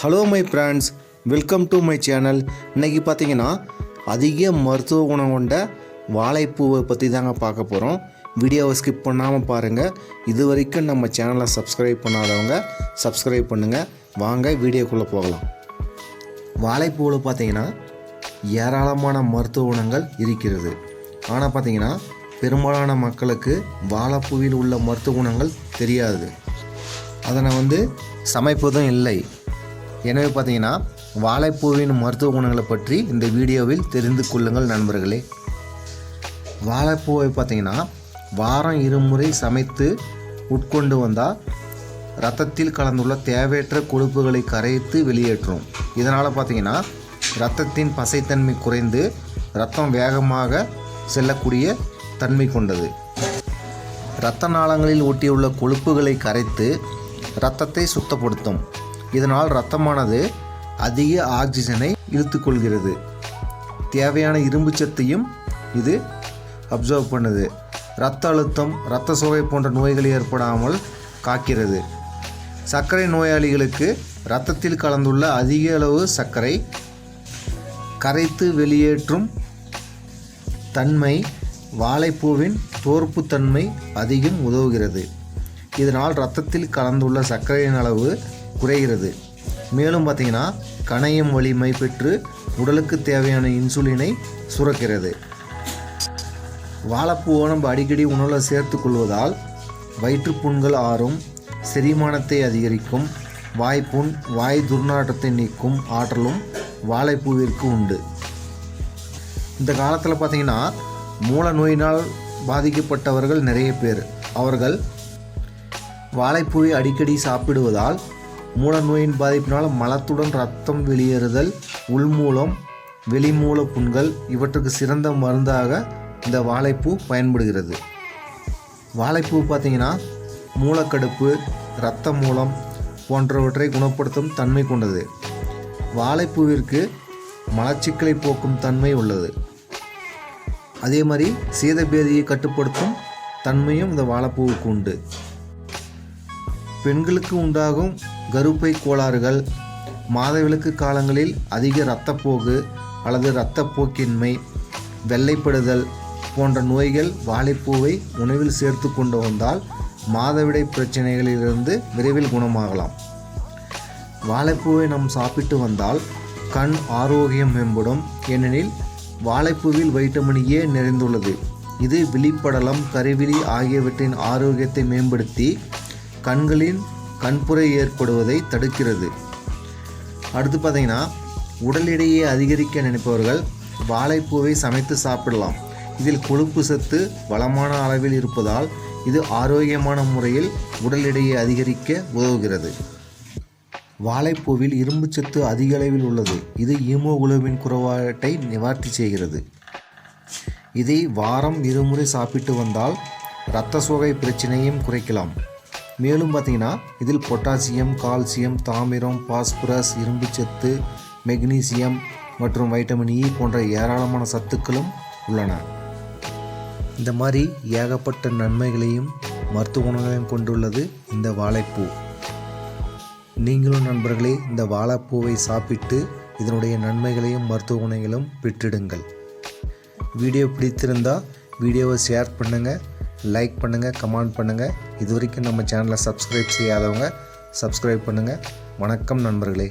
Hello my friends welcome to my channel இன்றைக்கி பார்த்தீங்கன்னா அதிக மருத்துவ குணம் கொண்ட வாழைப்பூவை பற்றி தாங்க பார்க்க போகிறோம் வீடியோவை ஸ்கிப் பண்ணாமல் பாருங்கள் இது வரைக்கும் நம்ம சேனலை சப்ஸ்கிரைப் பண்ணாதவங்க சப்ஸ்கிரைப் பண்ணுங்கள் வாங்க வீடியோக்குள்ளே போகலாம். வாழைப்பூவில் பார்த்தீங்கன்னா ஏராளமான மருத்துவ குணங்கள் இருக்கிறது. ஆனால் பார்த்தீங்கன்னா பெரும்பாலான மக்களுக்கு வாழைப்பூவில் உள்ள மருத்துவ குணங்கள் தெரியாது. அதனை வந்து சமைப்பதும் இல்லை. எனவே பார்த்தீங்கன்னா வாழைப்பூவின் மருத்துவ குணங்களை பற்றி இந்த வீடியோவில் தெரிந்து கொள்ளுங்கள் நண்பர்களே. வாழைப்பூவை பார்த்தீங்கன்னா வாரம் இருமுறை சமைத்து உட்கொண்டு வந்தால் ரத்தத்தில் கலந்துள்ள தேவையற்ற கொழுப்புகளை கரைத்து வெளியேற்றும். இதனால் பார்த்தீங்கன்னா ரத்தத்தின் பசைத்தன்மை குறைந்து ரத்தம் வேகமாக செல்லக்கூடிய தன்மை கொண்டது. இரத்த நாளங்களில் ஒட்டியுள்ள கொழுப்புகளை கரைத்து இரத்தத்தை சுத்தப்படுத்தும். இதனால் இரத்தமானது அதிக ஆக்சிஜனை இழுத்துக்கொள்கிறது. தேவையான இரும்பு சத்தையும் இது அப்சர்வ் பண்ணுது. இரத்த அழுத்தம் இரத்த சோகை போன்ற நோய்கள் ஏற்படாமல் காக்கிறது. சர்க்கரை நோயாளிகளுக்கு இரத்தத்தில் கலந்துள்ள அதிக அளவு சர்க்கரை கரைத்து வெளியேற்றும் தன்மை வாழைப்பூவின் தோற்புத்தன்மை அதிகம் உதவுகிறது. இதனால் இரத்தத்தில் கலந்துள்ள சர்க்கரையின் அளவு குறைகிறது. மேலும் பார்த்தீங்கன்னா கணையம் வலிமை பெற்று உடலுக்கு தேவையான இன்சுலினை சுரக்கிறது. வாழைப்பூவை நம்ம அடிக்கடி உணவில் சேர்த்து கொள்வதால் வயிற்றுப்புண்கள் ஆறும் செரிமானத்தை அதிகரிக்கும் வாய்ப்புண் வாய் துர்நாற்றத்தை நீக்கும் ஆற்றலும் வாழைப்பூவிற்கு உண்டு. இந்த காலத்தில் பார்த்தீங்கன்னா மூல நோயினால் பாதிக்கப்பட்டவர்கள் நிறைய பேர். அவர்கள் வாழைப்பூவை அடிக்கடி சாப்பிடுவதால் மூல நோயின் பாதிப்பினால் மலத்துடன் ரத்தம் வெளியேறுதல் உள்மூலம் வெளிமூல புண்கள் இவற்றுக்கு சிறந்த மருந்தாக இந்த வாழைப்பூ பயன்படுகிறது. வாழைப்பூ பார்த்தீங்கன்னா மூலக்கடுப்பு இரத்த மூலம் போன்றவற்றை குணப்படுத்தும் தன்மை கொண்டது. வாழைப்பூவிற்கு மலச்சிக்கலை போக்கும் தன்மை உள்ளது. அதே மாதிரி சீதபேதியை கட்டுப்படுத்தும் தன்மையும் இந்த வாழைப்பூவுக்கு உண்டு. பெண்களுக்கு உண்டாகும் கருப்பை கோளாறுகள் மாதவிலக்கு காலங்களில் அதிக இரத்தப்போக்கு அல்லது இரத்தப்போக்கின்மை வெள்ளைப்படுதல் போன்ற நோய்கள் வாழைப்பூவை உணவில் சேர்த்து கொண்டு வந்தால் மாதவிடை பிரச்சனைகளிலிருந்து விரைவில் குணமாகலாம். வாழைப்பூவை நாம் சாப்பிட்டு வந்தால் கண் ஆரோக்கியம் மேம்படும். ஏனெனில் வாழைப்பூவில் வைட்டமின் ஏ நிறைந்துள்ளது. இது விழிப்படலம் கருவிழி ஆகியவற்றின் ஆரோக்கியத்தை மேம்படுத்தி கண்களின் கண்புரை ஏற்படுவதை தடுக்கிறது. அடுத்து பார்த்தீங்கன்னா உடல் எடையை அதிகரிக்க நினைப்பவர்கள் வாழைப்பூவை சமைத்து சாப்பிடலாம். இதில் கொழுப்பு சத்து வளமான அளவில் இருப்பதால் இது ஆரோக்கியமான முறையில் உடல் எடையை அதிகரிக்க உதவுகிறது. வாழைப்பூவில் இரும்புச்சத்து அதிக அளவில் உள்ளது. இது ஹீமோகுளோபின் குறைபாட்டை நிவர்த்தி செய்கிறது. இதை வாரம் இருமுறை சாப்பிட்டு வந்தால் இரத்த சோகை பிரச்சனையும் குறைக்கலாம். மேலும் பார்த்தீங்கன்னா இதில் பொட்டாசியம் கால்சியம் தாமிரம் பாஸ்பரஸ் இரும்புச்சத்து மெக்னீசியம் மற்றும் வைட்டமின் இ போன்ற ஏராளமான சத்துக்களும் உள்ளன. இந்த மாதிரி ஏகப்பட்ட நன்மைகளையும் மருத்துவ குணங்களையும் கொண்டுள்ளது இந்த வாழைப்பூ. நீங்களும் நண்பர்களே இந்த வாழைப்பூவை சாப்பிட்டு இதனுடைய நன்மைகளையும் மருத்துவ குணங்களும் பெற்றிடுங்கள். வீடியோ பிடித்திருந்தால் வீடியோவை ஷேர் பண்ணுங்கள் லைக் பண்ணுங்கள் கமெண்ட் பண்ணுங்கள் இது வரைக்கும் நம்ம சேனலை சப்ஸ்கிரைப் செய்யாதவங்க சப்ஸ்கிரைப் பண்ணுங்கள் வணக்கம் நண்பர்களே.